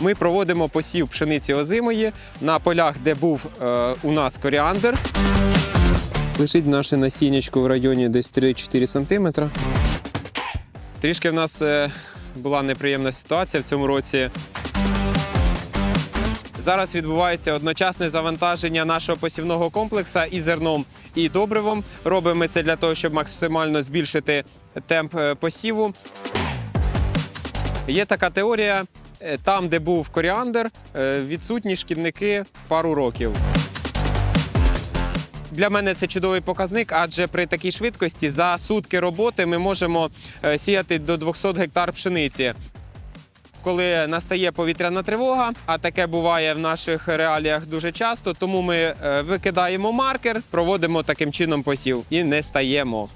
Ми проводимо посів пшениці озимої на полях, де був е, у нас коріандр. Лежить наше насіннячко в районі десь 3-4 см. Трішки в нас е, була неприємна ситуація в цьому році. Зараз відбувається одночасне завантаження нашого посівного комплексу і зерном, і добривом. Робимо це для того, щоб максимально збільшити темп е, посіву. Є така теорія: там, де був коріандр, е, відсутні шкідники пару років. Для мене це чудовий показник, адже при такій швидкості за сутки роботи ми можемо е, сіяти до 200 гектар пшениці. Коли настає повітряна тривога, а таке буває в наших реаліях дуже часто, тому ми е, викидаємо маркер, проводимо таким чином посів і не стаємо.